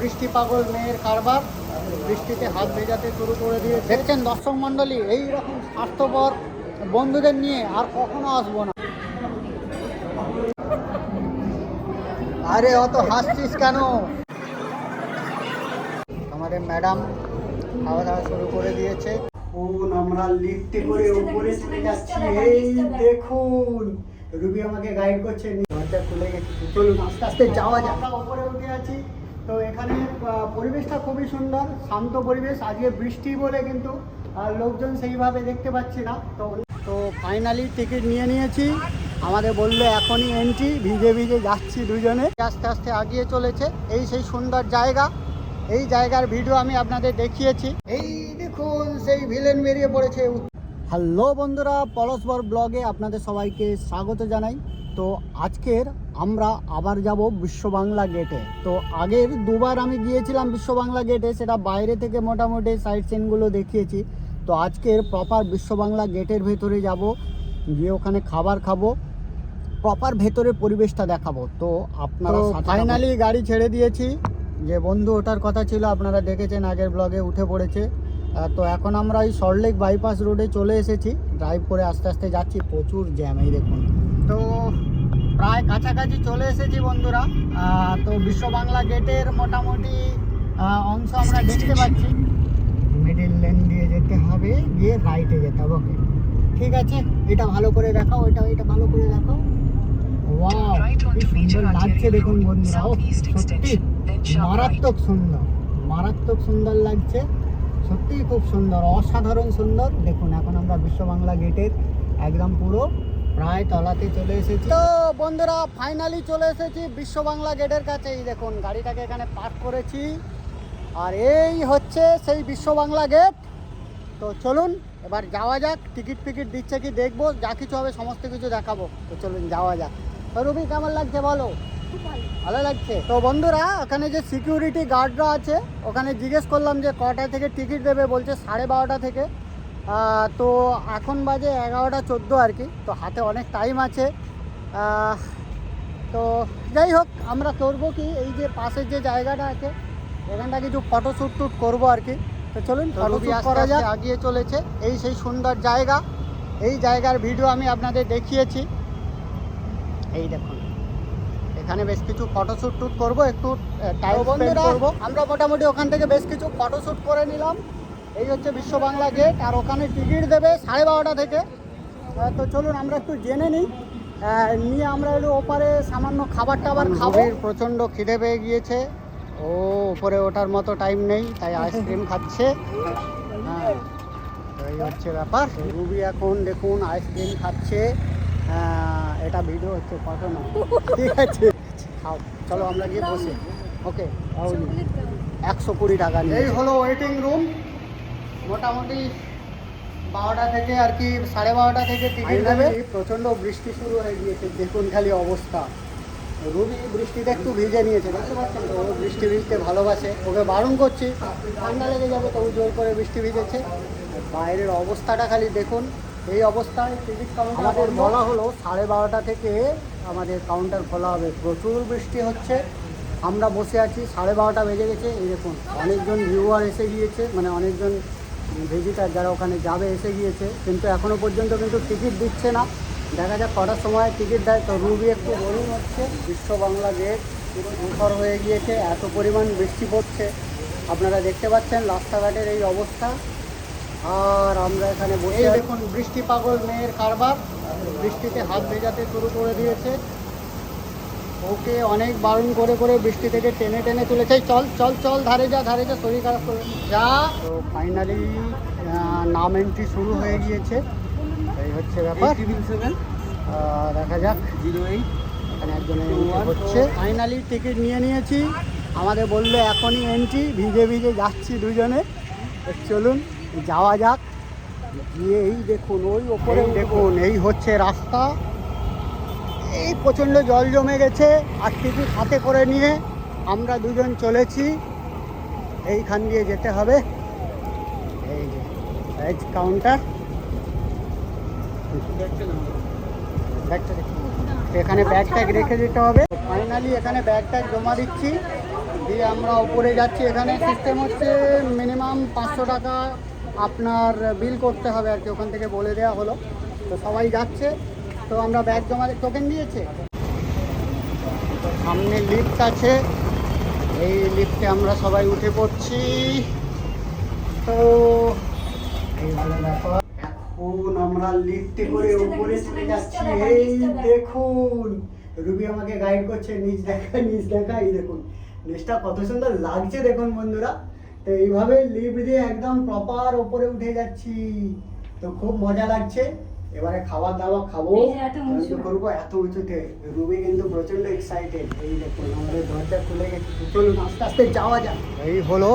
বৃষ্টি পাগল মেয়ের কারবার বৃষ্টিতে হাত ভেজাতে শুরু করে দিয়ে দেখছেন দর্শক মণ্ডলী এই রকম স্বার্থপর বন্ধুদের নিয়ে আর কখনো আসব না। আরে অত হাসছিস কেন? আমাদের ম্যাডাম খাওয়া দাওয়া শুরু করে দিয়েছে। কোন আমরা লিফটে করে উপরে চলে যাচ্ছি। এই দেখুন রুবি আমাকে গাইড করছে। দরজা খুলে গেছে। চলুন আস্তে আস্তে যাওয়া যাক। উপরে উঠে আছি। তো এখানে পরিবেশটা খুবই সুন্দর, শান্ত পরিবেশ, আজকে বৃষ্টি বলে কিন্তু লোকজন সেইভাবে দেখতে পাচ্ছি না। তো তো ফাইনালি টিকিট নিয়ে নিয়েছি। আমাদের বলল এখনই এন্ট্রি ভিজে ভিজে যাচ্ছি দুজনে। আস্তে আস্তে আগিয়ে চলেছে। এই সেই সুন্দর জায়গা। এই জায়গার ভিডিও আমি আপনাদের দেখিয়েছি। এই দেখুন, সেই ভিলেন বেরিয়ে পড়েছে। হ্যালো বন্ধুরা পলসবর ব্লগে আপনাদের সবাইকে স্বাগত জানাই। তো আজকের আমরা আবার যাব বিশ্ব বাংলা গেটে তো আগের দুবার আমি গিয়েছিলাম বিশ্ব বাংলা গেটে সেটা বাইরে থেকে মোটামুটি সাইড সিনগুলো দেখিয়েছি। তো আজকের প্রপার বিশ্ব বাংলা গেটের ভেতরে যাব গিয়ে ওখানে খাবার খাব প্রপার ভেতরে পরিবেশটা দেখাবো। তো আপনারা ফাইনালি গাড়ি ছেড়ে দিয়েছি। যে বন্ধু ওটার কথা ছিল আপনারা দেখেছেন আগের ব্লগে উঠে পড়েছে। তো এখন আমরা এই সল্টলেক বাইপাস রোডে চলে এসেছি। ড্রাইভ করে আস্তে আস্তে যাচ্ছি প্রচুর জ্যাম এই দেখুন। তো প্রায় কাছাকাছি চলে এসেছি বন্ধুরা। তো বিশ্ব বাংলা গেটের মোটামুটি অংশ আমরা দেখতে পাচ্ছি। মিডিল লেন দিয়ে যেতে হবে গিয়ে রাইটে যেতে হবে ওকে ঠিক আছে? এটা ভালো করে দেখাও এটা এটা ভালো করে দেখাও। ওয়াও কি সুন্দর লাগছে দেখুন বন্ধুরা সত্যি মারাত্মক সুন্দর মারাত্মক সুন্দর লাগছে। সত্যি খুব সুন্দর অসাধারণ সুন্দর। দেখুন এখন আমরা বিশ্ব বাংলা গেটের একদম পুরো প্রায় তলাতে চলে এসেছি। তো বন্ধুরা ফাইনালি চলে এসেছি বিশ্ব বাংলা গেটের কাছেই দেখুন, গাড়িটাকে এখানে পার্ক করেছি। আর এই হচ্ছে সেই বিশ্ব বাংলা গেট। তো চলুন, এবার যাওয়া যাক। টিকিট ফিকিট দিচ্ছে কি, দেখব। যা কিছু হবে, সমস্ত কিছু দেখাবো। তো চলুন, যাওয়া যাক। রুবি, কেমন লাগছে বলো? ভালো লাগছে। তো বন্ধুরা, ওখানে যে সিকিউরিটি গার্ডরা আছে, ওখানে জিজ্ঞেস করলাম যে কটা থেকে টিকিট দেবে? বলছে সাড়ে বারোটা থেকে। তো এখন বাজে এগারোটা চোদ্দ আর কি তো হাতে অনেক টাইম আছে। তো যাই হোক আমরা করব কি এই যে পাশের যে জায়গাটা আছে এখানটা কিছু ফটো শ্যুট টুট করব আর কি। তো চলুন ফটো শ্যুট করা যাক। আগিয়ে চলেছে। এই সেই সুন্দর জায়গা এই জায়গার ভিডিও আমি আপনাদের দেখিয়েছি। এই দেখুন এখানে বেশ কিছু ফটোশ্যুট টুট করব। একটু টাইম স্পেন্ড করব। আমরা মোটামুটি ওখান থেকে বেশ কিছু ফটোশ্যুট করে নিলাম। এই হচ্ছে বিশ্ব বাংলা গেট আর ওখানে টিকিট দেবে সাড়ে বারোটা থেকে। তো চলুন আমরা একটু জেনে নিই। নিয়ে আমরা একটু ওপারে সামান্য খাবার টাবার খাব। প্রচণ্ড খিদে পেয়ে গিয়েছে। ও উপরে ওঠার মতো টাইম নেই তাই আইসক্রিম খাচ্ছে। হ্যাঁ এই হচ্ছে ব্যাপার। রুবি এখন দেখুন আইসক্রিম খাচ্ছে। এটা ভিডিও হচ্ছে কত না। ঠিক আছে। খাও চলো আমরা গিয়ে বসে। ওকে একশো কুড়ি টাকা এই হলো ওয়েটিং রুম মোটামুটি বারোটা থেকে আর কি সাড়ে বারোটা থেকে টিকিট দেবে। প্রচণ্ড বৃষ্টি শুরু হয়ে গিয়েছে দেখুন খালি অবস্থা। রুবি বৃষ্টিতে একটু ভিজে নিয়েছে তো ও বৃষ্টি ভিজতে ভালোবাসে। ওকে বারণ করছি ঠান্ডা লেগে যাবে তবু জোর করে বৃষ্টি ভিজেছে। বাইরের অবস্থাটা খালি দেখুন এই অবস্থায় টিকিট কাউন্টার আমাদের বলা হলো সাড়ে বারোটা থেকে আমাদের কাউন্টার খোলা হবে। প্রচুর বৃষ্টি হচ্ছে। আমরা বসে আছি সাড়ে বারোটা বেজে গেছে। এই দেখুন অনেকজন ভিউয়ার এসে গিয়েছে মানে অনেকজন ভিজিটার যারা ওখানে যাবে এসে গিয়েছে। কিন্তু এখনও পর্যন্ত কিন্তু টিকিট দিচ্ছে না। দেখা যাক কটার সময় টিকিট দেয়। তো রুবি একটু বলুন হচ্ছে বিশ্ব বাংলা গেট পুরো হয়ে গিয়েছে এত পরিমাণ বৃষ্টি পড়ছে। আপনারা দেখতে পাচ্ছেন রাস্তাঘাটের এই অবস্থা। আর আমরা এখানে বসে দেখুন বৃষ্টি পাগল মেয়ের কারবার। বৃষ্টিতে হাত ভেজাতে শুরু করে দিয়েছে। ওকে অনেক বারণ করে করে বৃষ্টি থেকে টেনে টেনে তুলেছে। চল চল চল ধারে যা ধারে যা শরীর খারাপ করে যা। তো ফাইনালি নাম এন্ট্রি শুরু হয়ে গিয়েছে। এই হচ্ছে ব্যাপার। দেখা যাক। জিরো এইট এখানে একজনের হচ্ছে। ফাইনালি টিকিট নিয়ে নিয়েছি। আমাদের বলল এখনই এন্ট্রি ভিজে ভিজে যাচ্ছি দুজনে। চলুন যাওয়া যাক। গিয়ে এই দেখুন ওই ওপরে দেখুন এই হচ্ছে রাস্তা। এই প্রচণ্ড জল জমে গেছে, আর টিকিট হাতে করে নিয়ে আমরা দুজন চলেছি। এইখান দিয়ে যেতে হবে। এই যে ভেজ কাউন্টার এখানে ব্যাগ ট্যাগ রেখে দিতে হবে। ফাইনালি এখানে ব্যাগ ট্যাগ জমা দিচ্ছি। দিয়ে আমরা ওপরে যাচ্ছি। এখানে সিস্টেম হচ্ছে মিনিমাম পাঁচশো টাকা আপনার বিল করতে হবে আর কি। ওখান থেকে বলে দেওয়া হলো। তো সবাই যাচ্ছে। তো আমরা ব্যাগ জমা টোকেন দিয়েছে সামনে লিফট আছে। এই লিফটে আমরা সবাই উঠে পড়ছি। তো এখন আমরা লিফটে করে উপরে চলে যাচ্ছি। এই দেখুন, রুবি আমাকে গাইড করছে, নিচ দেখা নিচ দেখা, এই দেখুন। নিচটা কত সুন্দর লাগছে দেখুন বন্ধুরা। তো এইভাবে লিফট দিয়ে একদম প্রপার উপরে উঠে যাচ্ছি। তো খুব মজা লাগছে। এবারে খাবার দাবার খাব। আনন্দ করব এত উঁচুতে রুবি কিন্তু প্রচণ্ড এক্সাইটেড এই দেখুন আমাদের দরজা খুলে গেছে। চলুন আস্তে আস্তে যাওয়া যাক। এই হলো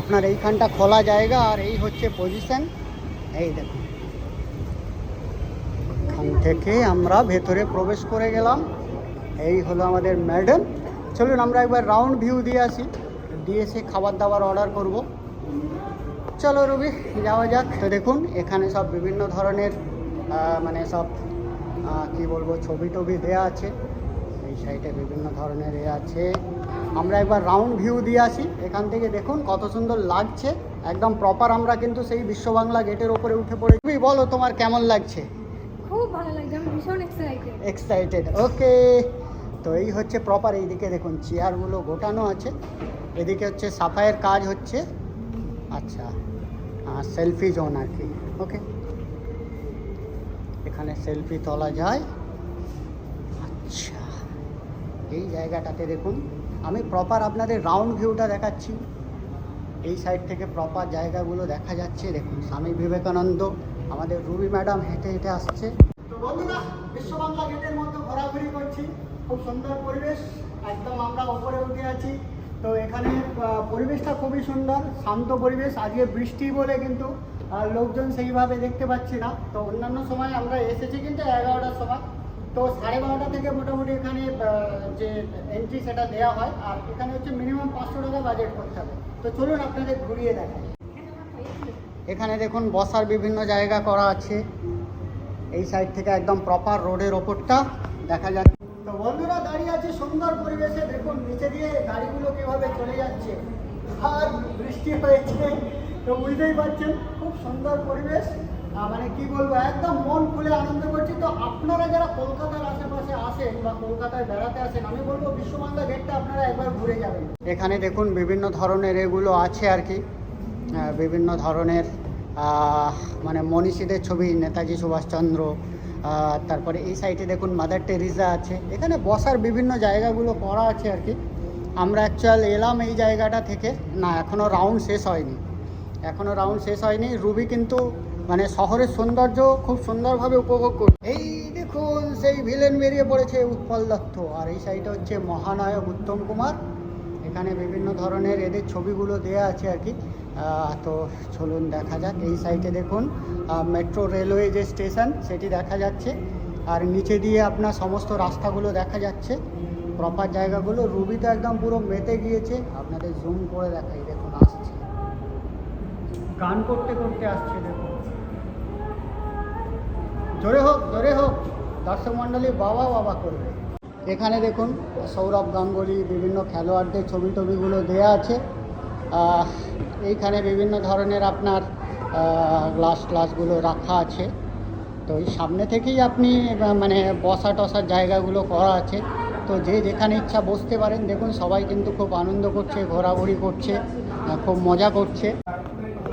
আপনার এইখানটা খোলা জায়গা আর এই হচ্ছে পজিশন এই দেখুন এখান থেকে আমরা ভেতরে প্রবেশ করে গেলাম। এই হলো আমাদের ম্যাডাম চলুন আমরা একবার রাউন্ড ভিউ দিয়ে আসি। দিয়ে এসে খাবার দাবার অর্ডার করব। চলো রবি যাওয়া যাক। তো দেখুন এখানে সব বিভিন্ন ধরনের মানে সব কি বলব ছবি টবি দেওয়া আছে। এই সাইডে বিভিন্ন ধরনের এ আছে। আমরা একবার রাউন্ড ভিউ দিয়ে আসি। এখান থেকে দেখুন কত সুন্দর লাগছে। একদম প্রপার আমরা কিন্তু সেই বিশ্ব বাংলা গেটের ওপরে উঠে পড়ে তুমি বলো তোমার কেমন লাগছে? খুব ভালো লাগছে আমি ভীষণ এক্সাইটেড এক্সাইটেড ওকে তো এই হচ্ছে প্রপার এইদিকে দেখুন চেয়ারগুলো গোটানো আছে। এদিকে হচ্ছে সাফাইয়ের কাজ হচ্ছে। আচ্ছা সেলফি জোন আর কি ওকে এখানে সেলফি তোলা যায়। আচ্ছা এই জায়গাটাতে দেখুন, আমি প্রপার আপনাদের রাউন্ড ভিউটা দেখাচ্ছি। এই সাইড থেকে প্রপার জায়গাগুলো দেখা যাচ্ছে, দেখুন, স্বামী বিবেকানন্দ, আমাদের রুবি ম্যাডাম হেঁটে হেঁটে আসছে। তো বন্ধুরা বিশ্ব বাংলা গেটের মধ্যে ঘোরাঘুরি করছি। খুব সুন্দর পরিবেশ, একদম আমরা ওপরে উঠে আছি। তো এখানে পরিবেশটা খুবই সুন্দর, শান্ত পরিবেশ, আজকে বৃষ্টি বলে কিন্তু আহ, লোকজন সেইভাবে দেখতে পাচ্ছি না। তো অন্যান্য সময় আমরা এসেছি কিন্তু এগারোটার সময়। তো সাড়ে বারোটা থেকে মোটামুটি এখানে যে এন্ট্রি সেটা দেওয়া হয়। আর এখানে হচ্ছে মিনিমাম পাঁচশো টাকা বাজেট করতে হবে। তো চলুন আপনাদের ঘুরিয়ে দেখাই। এখানে দেখুন বসার বিভিন্ন জায়গা করা আছে। এই সাইড থেকে একদম প্রপার রোডের ওপরটা দেখা যাচ্ছে। তো বন্ধুরা দাঁড়িয়ে আছে সুন্দর পরিবেশে। দেখুন নিচে দিয়ে গাড়িগুলো কীভাবে চলে যাচ্ছে। আর বৃষ্টি হয়েছে। তো বুঝতেই পারছেন, খুব সুন্দর পরিবেশ। মানে কি বলব, একদম মন খুলে আনন্দ করছি। তো আপনারা যারা কলকাতার আশেপাশে আসেন বা কলকাতায় বেড়াতে আসেন, আমি বলব বিশ্ববাংলা গেটটা আপনারা একবার ঘুরে যাবেন। এখানে দেখুন, বিভিন্ন ধরনের এগুলো আছে আর কি। বিভিন্ন ধরনের মানে মনীষীদের ছবি, নেতাজি সুভাষচন্দ্র তারপরে এই সাইডে দেখুন, মাদার টেরিজা আছে। এখানে বসার বিভিন্ন জায়গাগুলো করা আছে আর কি। আমরা অ্যাকচুয়াল এলাম এই জায়গাটা থেকে। না এখনও রাউন্ড শেষ হয়নি। এখনও রাউন্ড শেষ হয়নি। রুবি কিন্তু মানে শহরের সৌন্দর্য খুব সুন্দরভাবে উপভোগ করছে এই দেখুন, সেই ভিলেন বেরিয়ে পড়েছে উৎপল দত্ত। আর এই সাইডে হচ্ছে মহানায়ক উত্তম কুমার। এখানে বিভিন্ন ধরনের এদের ছবিগুলো দেয়া আছে আর কি। তো চলুন দেখা যাক। এই সাইডে দেখুন মেট্রো রেলওয়ে যে স্টেশন সেটি দেখা যাচ্ছে। আর নিচে দিয়ে আপনার সমস্ত রাস্তাগুলো দেখা যাচ্ছে। প্রপার জায়গাগুলো। রুবি তো একদম পুরো মেতে গিয়েছে। আপনাদের জুম করে দেখাই। গান করতে করতে আসছে দেখুন জোরে হোক জোরে হোক দর্শক মণ্ডলী বাবা বাবা করবে। এখানে দেখুন, সৌরভ গাঙ্গুলি, বিভিন্ন খেলোয়াড়দের ছবি টবিগুলো দেয়া আছে। এইখানে বিভিন্ন ধরনের আপনার গ্লাস ক্লাসগুলো রাখা আছে। তো এই সামনে থেকেই আপনি মানে বসা টসার জায়গাগুলো করা আছে। তো যে যেখানে ইচ্ছা বসতে পারেন, দেখুন, সবাই কিন্তু খুব আনন্দ করছে, ঘোরাঘুরি করছে খুব মজা করছে।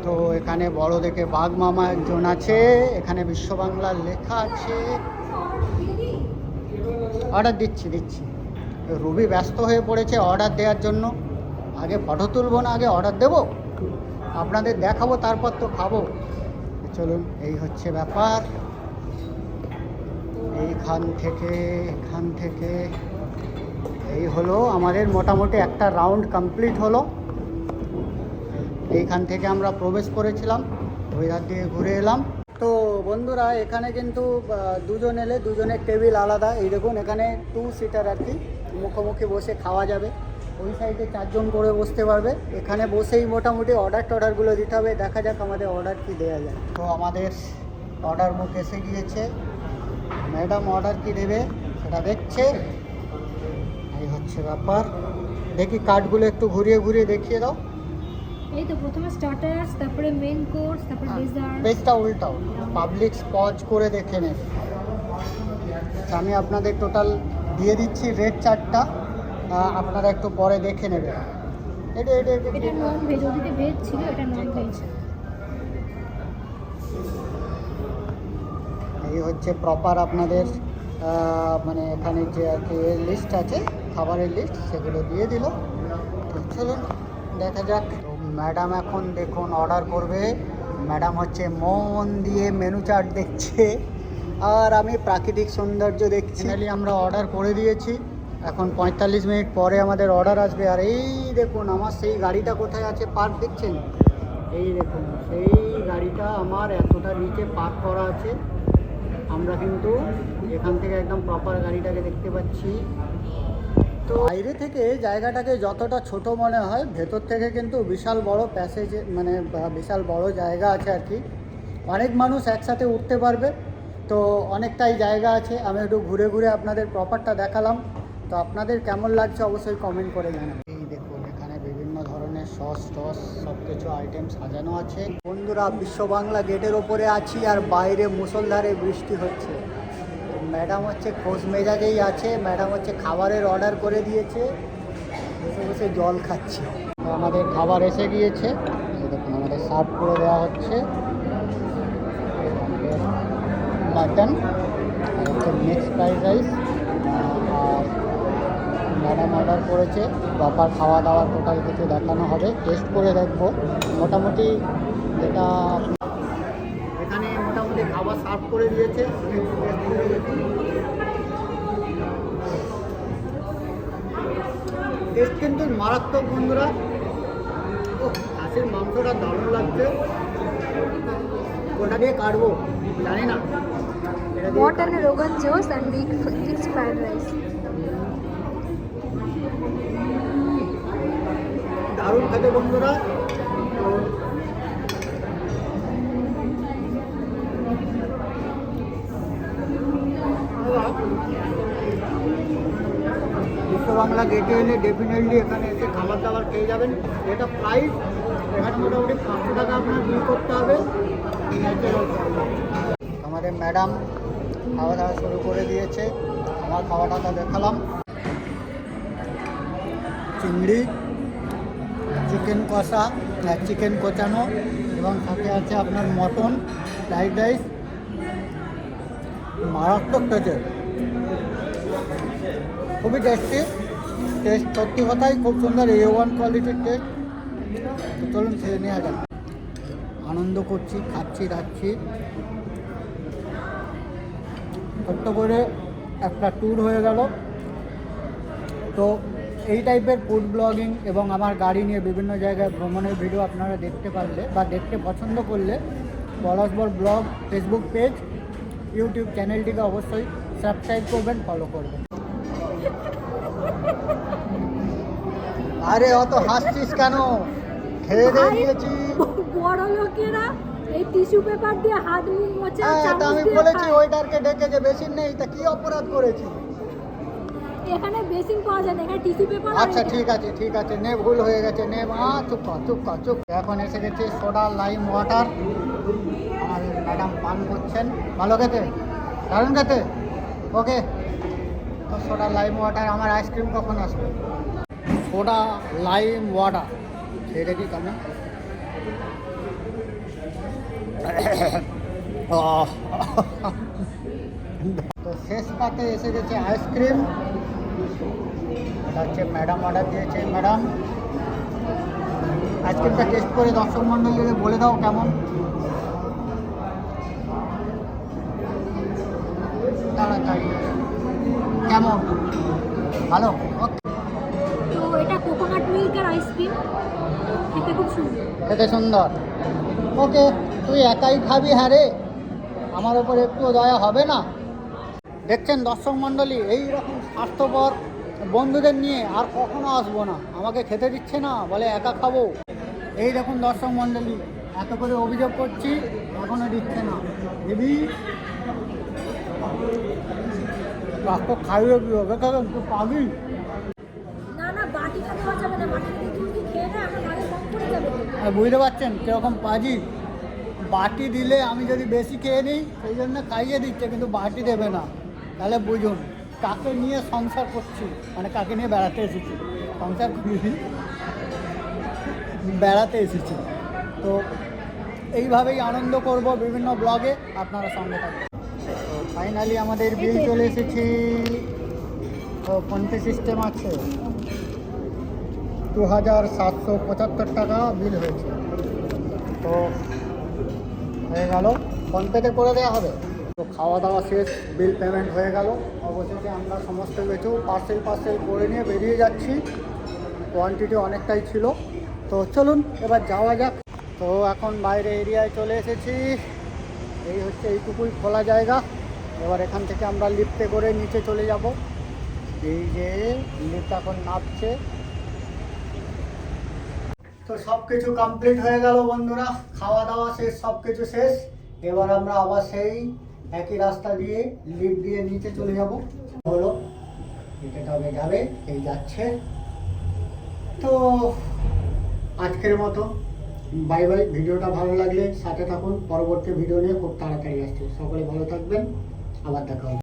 তো এখানে বড় দেখে বাঘ মামা একজন আছে, এখানে বিশ্ব বাংলার লেখা আছে। অর্ডার দিচ্ছি দিচ্ছি। রুবি ব্যস্ত হয়ে পড়েছে অর্ডার দেওয়ার জন্য। আগে ফটো তুলবো না, আগে অর্ডার দেবো? আপনাদের দেখাবো, তারপর তো খাব। চলুন, এই হচ্ছে ব্যাপার। এইখান থেকে, এখান থেকে। এই হলো আমাদের মোটামুটি একটা রাউন্ড কমপ্লিট হলো। এইখান থেকে আমরা প্রবেশ করেছিলাম ওই ধার দিয়ে ঘুরে এলাম। তো বন্ধুরা, এখানে কিন্তু দুজন এলে দুজনের টেবিল আলাদা। এই দেখুন, এখানে টু সিটার আর কি, মুখোমুখি বসে খাওয়া যাবে। ওই সাইডে চারজন করে বসতে পারবে। এখানে বসেই মোটামুটি অর্ডার টর্ডারগুলো দিতে হবে। দেখা যাক আমাদের অর্ডার কি দেওয়া যায়। তো আমাদের অর্ডার বুক এসে গিয়েছে। ম্যাডাম অর্ডার কি দেবে সেটা দেখছে। এই হচ্ছে ব্যাপার। দেখি কার্ডগুলো একটু ঘুরিয়ে ঘুরিয়ে দেখিয়ে দাও। এই তো প্রথমে স্টার্টার্স তারপরে মেন কোর্স তারপরে ডেজার্ট পেজটা উল্টাও পাবলিক স্পজ করে দেখে নেবে আমি আপনাদের টোটাল দিয়ে দিচ্ছি রেড চারটা আপনারা একটু পরে দেখে নেবেন। এটা এটা এটা নন ভেজ ওদিকে ভেজ ছিল এটা নন ভেজ এই হচ্ছে প্রপার আপনাদের মানে এখানে যে আর কি লিস্ট আছে খাবারের লিস্ট সেগুলো দিয়ে দিল। চলুন দেখা যাক। ম্যাডাম এখন দেখুন অর্ডার করবে। ম্যাডাম হচ্ছে মন দিয়ে মেনু চার্ট দেখছে। আর আমি প্রাকৃতিক সৌন্দর্য দেখছি। আমরা অর্ডার করে দিয়েছি। এখন পঁয়তাল্লিশ মিনিট পরে আমাদের অর্ডার আসবে। আর এই দেখুন আমার সেই গাড়িটা কোথায় আছে পার্ক দেখছেন? এই দেখুন, সেই গাড়িটা আমার এতটা নিচে পার্ক করা আছে। আমরা কিন্তু এখান থেকে একদম প্রপার গাড়িটাকে দেখতে পাচ্ছি। তো বাইরে থেকে জায়গাটাকে যতটা ছোট মনে হয়, ভেতর থেকে কিন্তু বিশাল বড় প্যাসেজ মানে বিশাল বড় জায়গা আছে আর কি। অনেক মানুষ একসাথে উঠতে পারবে। তো অনেকটাই জায়গা আছে। আমি একটু ঘুরে ঘুরে আপনাদের প্রপারটা দেখালাম। তো আপনাদের কেমন লাগছে অবশ্যই কমেন্ট করে জানাবেন। এই দেখুন, এখানে বিভিন্ন ধরনের সস টস সব কিছু আইটেম সাজানো আছে। বন্ধুরা বিশ্ব বাংলা গেটের ওপরে আছি আর বাইরে মুসলধারে বৃষ্টি হচ্ছে। ম্যাডাম হচ্ছে খোঁজ মেজাজেই আছে, ম্যাডাম হচ্ছে খাবারের অর্ডার করে দিয়েছে। বসে বসে জল খাচ্ছে। আমাদের খাবার এসে গিয়েছে। দেখুন, আমাদের সার্ভ করে দেওয়া হচ্ছে। মাটন হচ্ছে মিক্স ফ্রাইড রাইস আর ম্যাডাম অর্ডার করেছে। প্রপার খাওয়া দাওয়া টোটাল কিছু দেখানো হবে। টেস্ট করে দেখব। মোটামুটি যেটা এখানে খাবার সার্ভ করে দিয়েছে। টেস্ট কিন্তু মারাত্মক বন্ধুরা। ও খাসির মাংসটা দারুণ লাগছে। ওটা দিয়ে কাটবো জানি না। দারুণ খেতে বন্ধুরা তো গেটে এলে ডেফিনেটলি এখানে এসে খাবার দাবার খেয়ে যাবেন। এটা প্রাইস এখানে মোটামুটি পাঁচশো টাকা আপনার বিল করতে হবে। আমাদের ম্যাডাম খাওয়া দাওয়া শুরু করে দিয়েছে। আমার খাওয়া দাওয়া দেখালাম। চিংড়ি চিকেন কষা চিকেন কোচানো, এবং সাথে আছে আপনার মটন ফ্রাইড রাইস মারাত্মক খুবই টেস্টি টেস্ট সত্যি কথাই খুব সুন্দর এ ওয়ান কোয়ালিটির টেস্ট চলুন খেয়ে নেওয়া যাক। আনন্দ করছি, খাচ্ছি, রাখছি। ছোট্ট করে একটা ট্যুর হয়ে গেল। তো এই টাইপের ফুড ব্লগিং এবং আমার গাড়ি নিয়ে বিভিন্ন জায়গায় ভ্রমণের ভিডিও আপনারা দেখতে পারলে বা দেখতে পছন্দ করলে Palashbar blog Facebook page YouTube চ্যানেলটিকে অবশ্যই সাবস্ক্রাইব করবেন ফলো করবেন। আরে অত হাসছিস কেন? খেয়ে দিয়ে দিয়েছি। বড় লোকেরা এই টিস্যু পেপার দিয়ে হাত মুখ মোছা হ্যাঁ তা আমি বলেছি। ওইটারকে ডেকে যে বেশি নেই তা কি অপরাধ করেছি? এখানে বেসিন পাওয়া যায় না এখানে টিস্যু পেপার আচ্ছা ঠিক আছে ঠিক আছে নে ভুল হয়ে গেছে নে মা চুপ কর চুপ কর চুপ এখন এসে গেছে সোডা লাইম ওয়াটার। আমার ম্যাডাম পান করছেন। ভালো খেতে? দারুণ খেতে? ওকে তো সোডা লাইম ওয়াটার আমার আইসক্রিম কখন আসবে? সোডা লাইম ওয়াটার খেয়ে দেখি কেমন আহ। তো শেষ পাতে এসে গেছে আইসক্রিম এটা হচ্ছে ম্যাডাম অর্ডার দিয়েছে ম্যাডাম আইসক্রিমটা টেস্ট করে দর্শক মণ্ডলীকে বলে দাও কেমন তাড়াতাড়ি কেমন ভালো ওকে খেতে সুন্দর। ওকে, তুই একাই খাবি হ্যাঁ রে? আমার ওপর একটু দয়া হবে না। দেখছেন দর্শক মণ্ডলী এই রকম স্বার্থপর বন্ধুদের নিয়ে আর কখনো আসব না। আমাকে খেতে দিচ্ছে না, বলে একা খাব। এই দেখুন দর্শক মণ্ডলী, এত করে অভিযোগ করছি, এখনও দিচ্ছে না। দিদি রাস্তা খাইয়ে তুই পাবি না না বাটিটা তো আর বুঝতে পারছেন? কীরকম পাজি? বাটি দিলে আমি যদি বেশি খেয়ে নিই সেই জন্য খাইয়ে দিচ্ছে কিন্তু বাটি দেবে না। তাহলে বুঝুন কাকে নিয়ে সংসার করছি? মানে কাকে নিয়ে বেড়াতে এসেছি? সংসার করিনি বেড়াতে এসেছি। তো এইভাবেই আনন্দ করব বিভিন্ন ব্লগে আপনারা সঙ্গে থাকবেন তো ফাইনালি আমাদের বিল চলে এসেছি। ফোনপে সিস্টেম আছে। দু হাজার সাতশো পঁচাত্তর টাকা বিল হয়েছে। তো হয়ে গেল। ফোনপেতে করে দেওয়া হবে। তো খাওয়া দাওয়া শেষ, বিল পেমেন্ট হয়ে গেল। অবশেষে আমরা সমস্ত কিছু পার্সেল পার্সেল করে নিয়ে বেরিয়ে যাচ্ছি। কোয়ান্টিটি অনেকটাই ছিল। তো চলুন, এবার যাওয়া যাক। তো এখন বাইরে এরিয়ায় চলে এসেছি। এই হচ্ছে এইটুকুই খোলা জায়গা। এবার এখান থেকে আমরা লিফটে করে নিচে চলে যাব। এই যে লিফট এখন নামছে। তো সব কিছু কমপ্লিট হয়ে গেল বন্ধুরা, খাওয়া দাওয়া শেষ সব কিছু শেষ। এবার আমরা আবার সেই একই রাস্তা দিয়ে লিফট দিয়ে নিচে চলে যাব। হলো, এটা যাবে, এই যাচ্ছে। তো আজকের মতো। বাই বাই, ভিডিওটা ভালো লাগলে সাথে থাকুন। পরবর্তী ভিডিও নিয়ে খুব তাড়াতাড়ি আসছে। সকলে ভালো থাকবেন। আবার দেখা হবে।